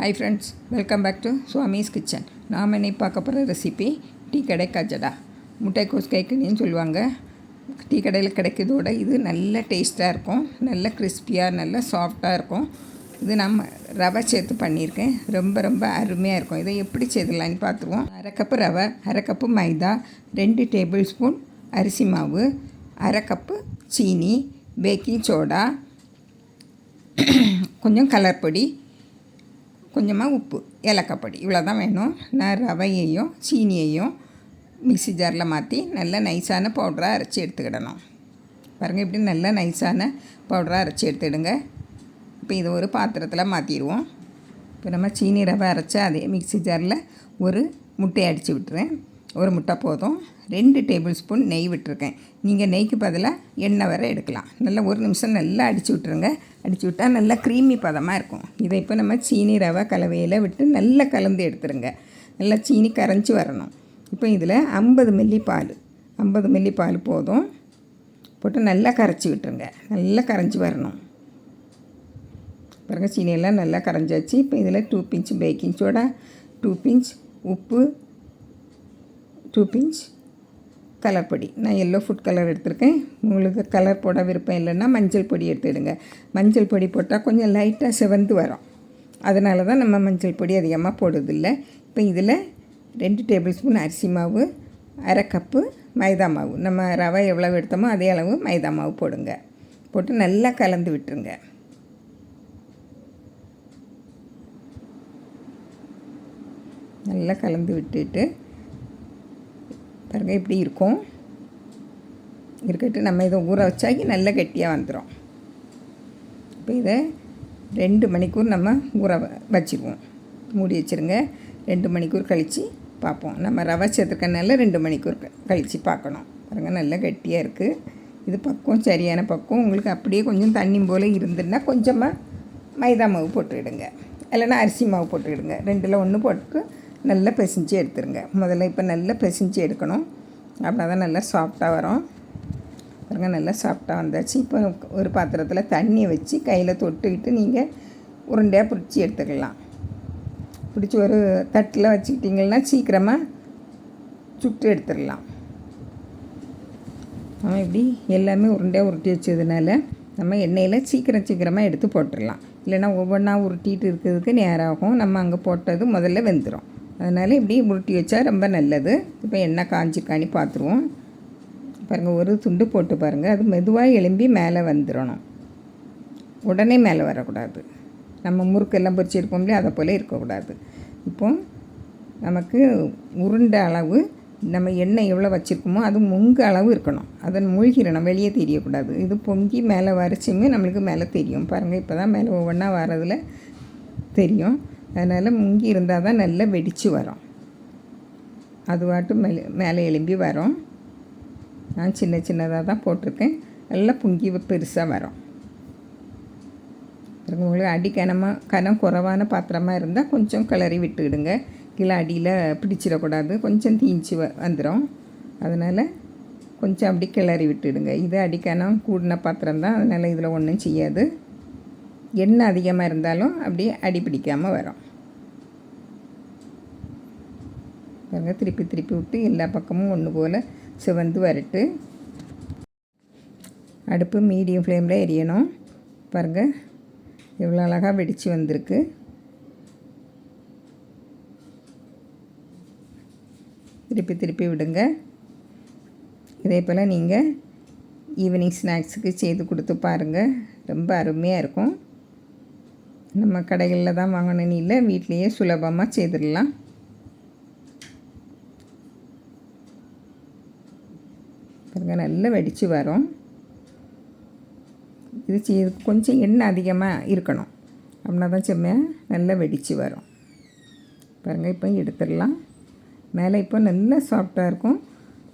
Hi friends welcome back to Swami's kitchen நாம் இன்னைக்கு பார்க்க போகிற ரெசிபி டீ கடை கஜடா முட்டைக்கோஸ் கேக்குன்னு சொல்லுவாங்க டீ கடையில் கிடைக்கிறதோட இது நல்ல டேஸ்ட்டாக இருக்கும் நல்ல கிறிஸ்பியாக நல்ல சாஃப்டாக இருக்கும். இது நம்ம ரவை சேர்த்து பண்ணியிருக்கேன். ரொம்ப ரொம்ப அருமையாக இருக்கும். இதை எப்படி செய்தலான்னு பார்த்துருவோம். அரை கப்பு ரவை அரை கப்பு மைதா ரெண்டு டேபிள் ஸ்பூன் அரிசி மாவு அரை கப்பு சீனி பேக்கிங் சோடா கொஞ்சம் கலர் பொடி கொஞ்சமாக உப்பு ஏலக்காப்பொடி. இவ்வளோ தான் வேணும். நான் ரவையையும் சீனியையும் மிக்சி ஜாரில் மாற்றி நல்லா நைஸான பவுடராக அரைச்சி எடுத்துக்கிடணும். பாருங்கள் இப்படி நல்லா நைஸான பவுடராக அரைச்சி எடுத்துடுங்க. இப்போ இதை ஒரு பாத்திரத்தில் மாற்றிடுவோம் இப்போ நம்ம சீனி ரவை அரைச்சா அதே மிக்ஸி ஜாரில் ஒரு முட்டையை அடித்து விட்டுறேன். ஒரு முட்டை போதும். ரெண்டு டேபிள் ஸ்பூன் நெய் விட்டுருக்கேன். நீங்கள் நெய்க்கு பதிலாக எண்ணெய் வர எடுக்கலாம். நல்லா ஒரு நிமிஷம் நல்லா அடித்து விட்ருங்க அடித்து விட்டால் நல்லா க்ரீமி பதமாக இருக்கும். இதை இப்போ நம்ம சீனி ரவை கலவையில் விட்டு நல்லா கலந்து எடுத்துருங்க. நல்லா சீனி கரைஞ்சி வரணும். இப்போ இதில் ஐம்பது மில்லி பால். ஐம்பது மில்லி பால் போதும். போட்டு நல்லா கரைச்சி விட்டுருங்க. நல்லா கரைஞ்சி வரணும். பிறகு சீனியெல்லாம் நல்லா கரைஞ்சாச்சு. இப்போ இதில் two pinch baking soda two pinch உப்பு டூ பிஞ்ச் கலர் பொடி. நான் எல்லோ ஃபுட் கலர் எடுத்திருக்கேன். உங்களுக்கு கலர் போட விருப்பம் இல்லைன்னா மஞ்சள் பொடி எடுத்துடுங்க. மஞ்சள் பொடி போட்டால் கொஞ்சம் லைட்டாக செவந்து வரும். அதனால தான் நம்ம மஞ்சள் பொடி அதிகமாக போடுறதில்ல. இப்போ இதில் ரெண்டு டேபிள் ஸ்பூன் அரிசி மாவு அரை கப்பு மைதா மாவு. நம்ம ரவை எவ்வளோ எடுத்தோமோ அதே அளவு மைதா மாவு போடுங்க. போட்டு நல்லா கலந்து விட்டுருங்க. நல்லா கலந்து விட்டுட்டு பாருங்கள் இப்படி இருக்கும். இருக்கட்டு நம்ம இதை ஊற வச்சாக்கி நல்லா கெட்டியாக வந்துடும் இப்போ இதை ரெண்டு மணிக்கூர் நம்ம ஊற வச்சுருவோம் மூடி வச்சுருங்க. ரெண்டு மணிக்கூர் கழித்து பார்ப்போம். நம்ம ரவை சேர்த்துக்கனால ரெண்டு மணிக்கூர் கழித்து பார்க்கணும். பாருங்கள் நல்லா கெட்டியாக இருக்குது இது பக்கம் சரியான பக்கம் உங்களுக்கு அப்படியே கொஞ்சம் தண்ணி போல் இருந்துன்னா கொஞ்சமாக மைதா மாவு போட்டுக்கிடுங்க இல்லைன்னா அரிசி மாவு போட்டுக்கிடுங்க ரெண்டில் ஒன்று போட்டு நல்லா பிசைஞ்சு எடுத்துருங்க. முதல்ல இப்போ நல்லா பிசைஞ்சு எடுக்கணும். அப்படின்னா தான் நல்லா சாஃப்டாக வரும். பாருங்க நல்லா சாஃப்டாக வந்தாச்சு. இப்போ ஒரு பாத்திரத்தில் தண்ணியை வச்சு கையில் தொட்டுக்கிட்டு நீங்கள் உருண்டையாக பிடிச்சி எடுத்துக்கலாம். பிடிச்சி ஒரு தட்டில் வச்சுக்கிட்டிங்கன்னா சீக்கிரமாக சுட்டு எடுத்துடலாம் நம்ம இப்படி எல்லாமே உருண்டையாக உருட்டி வச்சதுனால நம்ம எண்ணெயில் சீக்கிரம் சீக்கிரமாக எடுத்து போட்டுடலாம் இல்லைன்னா ஒவ்வொன்றா உருட்டிகிட்டு இருக்கிறதுக்கு நேரம் ஆகும் நம்ம அங்கே போட்டது முதல்ல வெந்துடும் அதனால் இப்படி உருட்டி வச்சா ரொம்ப நல்லது. இப்போ எண்ணெய் காஞ்சிருக்காணி பார்த்துருவோம் பாருங்கள் ஒரு துண்டு போட்டு பாருங்கள் அது மெதுவாக எலும்பி மேலே வந்துடணும் உடனே மேலே வரக்கூடாது. நம்ம முறுக்கெல்லாம் பொரிச்சிருப்போம் இல்லையா அதை போல் இருக்கக்கூடாது. இப்போ நமக்கு உருண்ட அளவு நம்ம எண்ணெய் எவ்வளோ வச்சுருக்கோமோ அது முங்கு அளவு இருக்கணும். அதை மூழ்கிடணும் வெளியே தெரியக்கூடாது. இது பொங்கி மேலே வரைச்சுமே நம்மளுக்கு மேலே தெரியும். பாருங்கள் இப்போ தான் மேலே ஒவ்வொன்றா வரதில் தெரியும். அதனால் முங்கி இருந்தால் தான் நல்லா வெடித்து வரும். அதுவாட்டு மேலே மேலே எலும்பி வரும். நான் சின்ன சின்னதாக தான் போட்டிருக்கேன். நல்லா புங்கி பெருசாக வரும். உங்களுக்கு அடி கனமாக கனம் குறைவான பாத்திரமாக இருந்தால் கொஞ்சம் கிளறி விட்டுக்கிடுங்க கீழே அடியில் பிடிச்சிடக்கூடாது. கொஞ்சம் தீஞ்சு வ வந்துடும் அதனால் கொஞ்சம் அப்படி கிளறி விட்டுடுங்க. இது அடிக்கணும் கூடின பாத்திரம் தான். அதனால் இதில் ஒன்றும் செய்யாது. எண்ணெய் அதிகமாக இருந்தாலும் அப்படியே அடி பிடிக்காமல் வரும். பாருங்கள் திருப்பி திருப்பி விட்டு எல்லா பக்கமும் ஒன்று போல் சிவந்து வரட்டு. அடுப்பு மீடியம் ஃப்ளேமில் எரியணும். பாருங்கள் எவ்வளோ அழகாக வெடித்து வந்திருக்கு. திருப்பி திருப்பி விடுங்க. இதே போல் நீங்கள் ஈவினிங் ஸ்நாக்ஸுக்கு செய்து கொடுத்து பாருங்கள் ரொம்ப அருமையாக இருக்கும். நம்ம கடைகளில் தான் வாங்கணும்னு இல்லை வீட்லேயே சுலபமாக செய்திடலாம். பாருங்க நல்லா வெடித்து வரும். இது செய்ய கொஞ்சம் எண்ணெய் அதிகமாக இருக்கணும். அப்படின்னா தான் செம்மையாக நல்லா வெடித்து வரும். பாருங்கள் இப்போ எடுத்துடலாம். மேலே இப்போ நல்லா சாஃப்டாக இருக்கும்.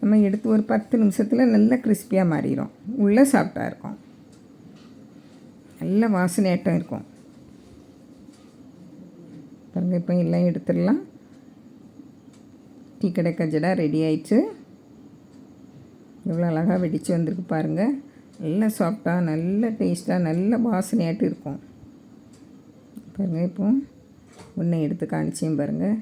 நம்ம எடுத்து ஒரு பத்து நிமிஷத்தில் நல்லா கிறிஸ்பியாக மாறிடும் உள்ளே சாஃப்டாக இருக்கும். நல்ல வாசனையாட்டம் இருக்கும். பாருங்கள் இப்போ எல்லாம் எடுத்துடலாம். டீ கடை கஜடா ரெடி ஆயிடுச்சு. எவ்வளோ அழகாக வெடித்து வந்திருக்கு பாருங்கள் நல்ல சாஃப்டாக நல்ல டேஸ்ட்டாக நல்ல வாசனையாட்டு இருக்கும். பாருங்கள் இப்போ ஒன்று எடுத்து காணிச்சியும் பாருங்கள்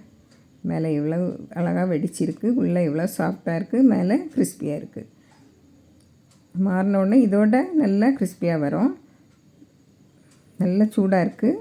மேலே இவ்வளோ அழகாக வெடிச்சிருக்கு உள்ளே இவ்வளோ சாஃப்டாக இருக்குது மேலே கிறிஸ்பியாக இருக்குது மாறின உடனே இதோட நல்லா கிறிஸ்பியாக வரும். நல்லா சூடாக இருக்குது